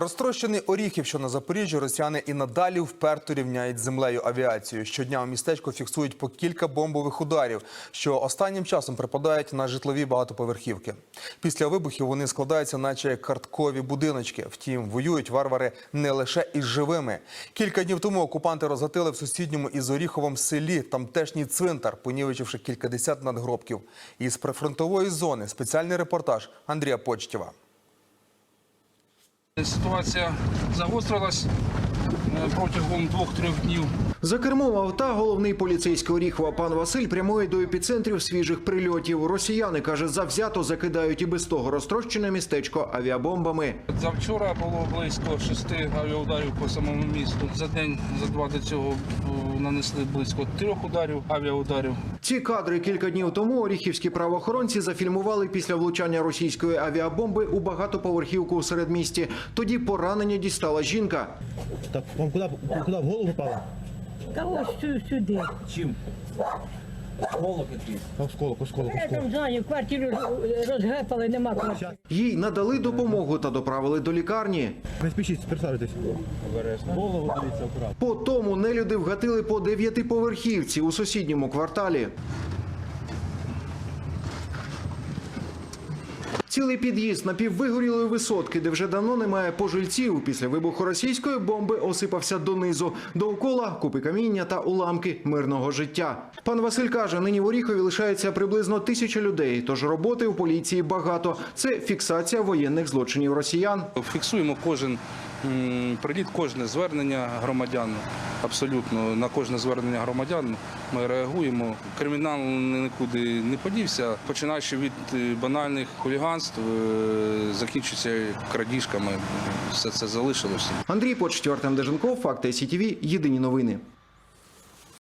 Розтрощений Оріхів, що на Запоріжжі, росіяни і надалі вперто рівняють землею авіацію. Щодня у містечку фіксують по кілька бомбових ударів, що останнім часом припадають на житлові багатоповерхівки. Після вибухів вони складаються, наче карткові будиночки. Втім, воюють варвари не лише із живими. Кілька днів тому окупанти розгатили в сусідньому із Оріховом селі тамтешній цвинтар, понівечивши кількадесят надгробків. Із прифронтової зони спеціальний репортаж Андрія Почтєва. Ситуація загострилась протягом двох-трьох днів. За кермом авто головний поліцейський Оріхова пан Василь прямує до епіцентрів свіжих прильотів. Росіяни каже, завзято закидають і без того розтрощене містечко авіабомбами. Завчора було близько шести авіаударів по самому місту. За день, за два до цього е, нанесли близько трьох ударів, авіаударів. Ці кадри кілька днів тому оріхівські правоохоронці зафільмували після влучання російської авіабомби у багатоповерхівку у середмісті. Тоді поранення дістала жінка. Так, вам куди, куди в голову попало? Та ось сю- сюди. Чим? Осколок якийсь. Осколок, осколок, Я осколок. там знаю, квартиру роз- розгепали, нема квартири. Їй надали допомогу та доправили до лікарні. Не спішіть, присаджуйтесь. Голову дивіться акуратно. По тому нелюди вгатили по дев'ятиповерхівці у сусідньому кварталі. Цілий під'їзд напіввигорілої висотки, де вже давно немає пожильців. Після вибуху російської бомби осипався донизу. Довкола купи каміння та уламки мирного життя. Пан Василь каже, нині в Оріхові лишається приблизно тисяча людей, тож роботи у поліції багато. Це фіксація воєнних злочинів росіян. Фіксуємо кожен приліт, кожне звернення громадян. Абсолютно на кожне звернення громадян ми реагуємо. Кримінал нікуди не подівся, починаючи від е, банальних хуліганств, е, закінчується крадіжками. Все це залишилося. Андрій Почтів, Артем Деженков, Факти СІТВ, Єдині новини.